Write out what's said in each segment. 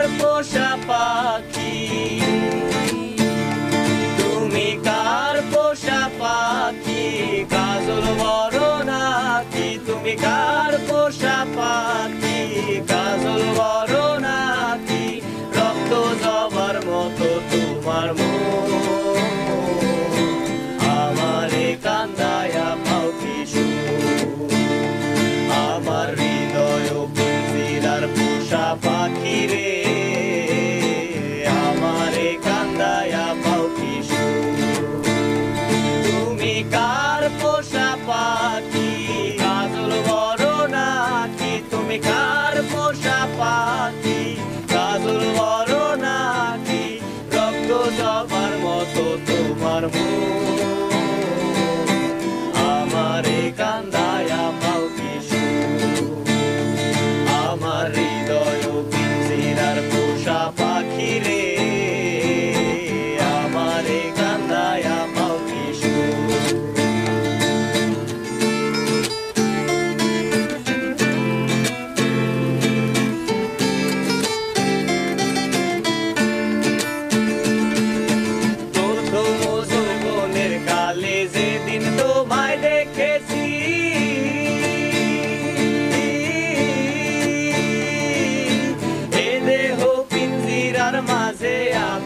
barco ya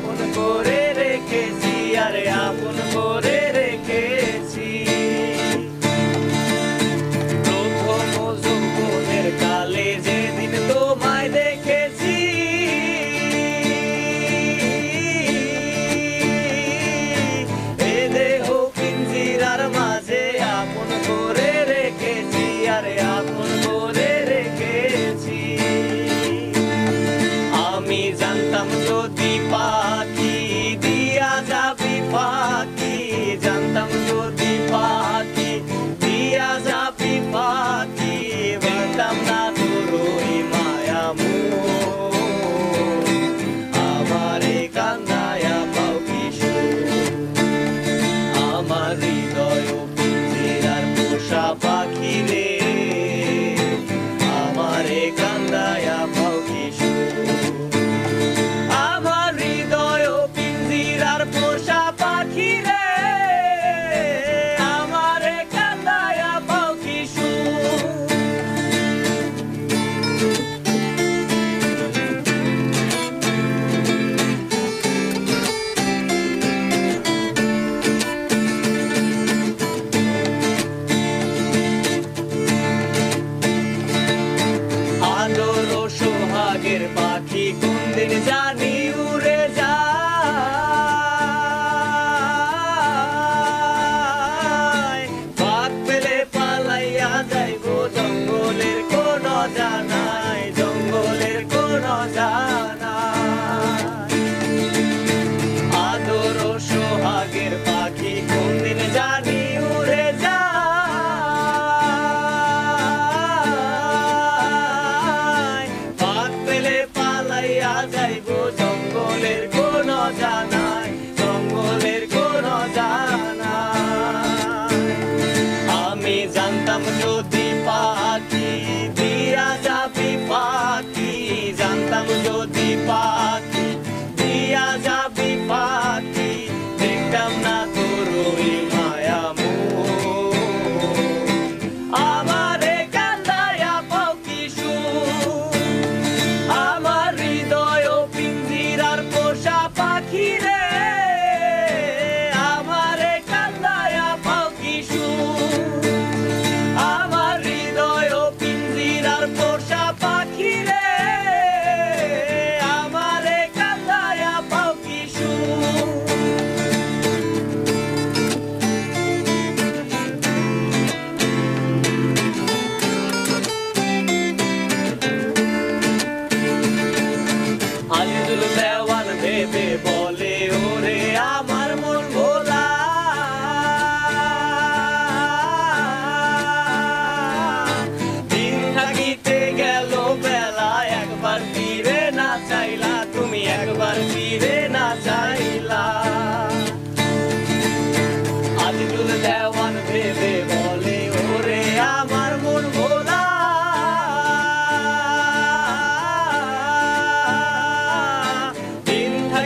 con cuore He পালাইয়া যাইব জঙ্গলের কোন জানা।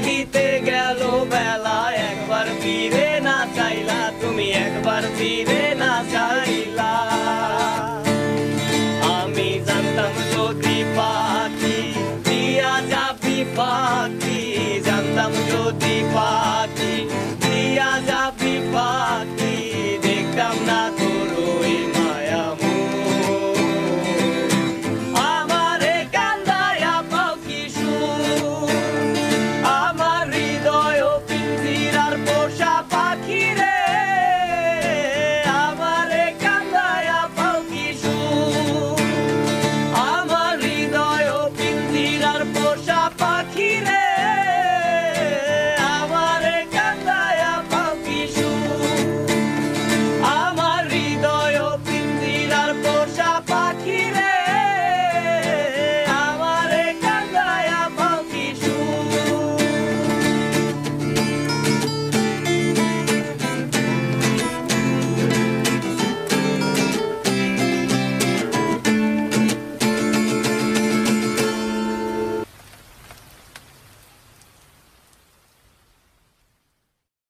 লাগিতে গেল বেলা একবার ফিরে না চাইলা তুমি একবার ফিরে